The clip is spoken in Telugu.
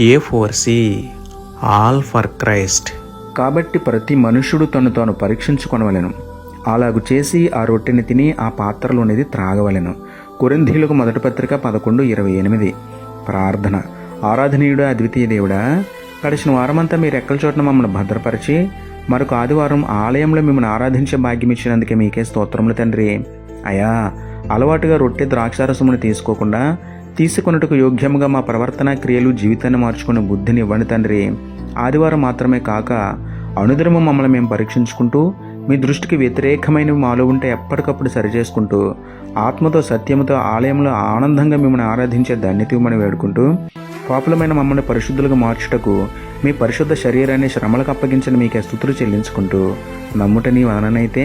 A four C all for Christ కాబట్టి ప్రతి మనుష్యుడు తను తాను పరీక్షించుకొనవలెను. అలాగు చేసి ఆ రొట్టెని తిని ఆ పాత్రలోనిది త్రాగవలెను. కొరింథీలకు మొదటి పత్రిక పదకొండు ఇరవై ఎనిమిది. ప్రార్థన. ఆరాధనీయుడు అద్వితీయ దేవుడా గడిచిన వారమంతా మీరు ఎక్కల చోట్న మమ్మల్ని భద్రపరిచి మరొక ఆదివారం ఆలయంలో మిమ్మల్ని ఆరాధించే భాగ్యం ఇచ్చినందుకే మీకే స్తోత్రములు తండ్రి. అయా అలవాటుగా రొట్టె ద్రాక్షారసమును తీసుకోకుండా తీసుకొనుటకు యోగ్యముగా మా ప్రవర్తన క్రియలు జీవితాన్ని మార్చుకునే బుద్ధిని ఇవ్వండి తండ్రి. ఆదివారం మాత్రమే కాక అనుదినము మమ్మల్ని మేము పరీక్షించుకుంటూ మీ దృష్టికి వ్యతిరేకమైనవి మాలో ఉంటే ఎప్పటికప్పుడు సరిచేసుకుంటూ ఆత్మతో సత్యముతో ఆలయంలో ఆనందంగా మిమ్మల్ని ఆరాధించే ధన్యత ఇవ్వమని వేడుకుంటూ పాపులమైన మమ్మల్ని పరిశుద్ధులుగా మార్చుటకు మీ పరిశుద్ధ శరీరాన్ని శ్రమలకు అప్పగించిన మీకే స్థుతులు చెల్లించుకుంటూ నమ్ముట నీ వలనైతే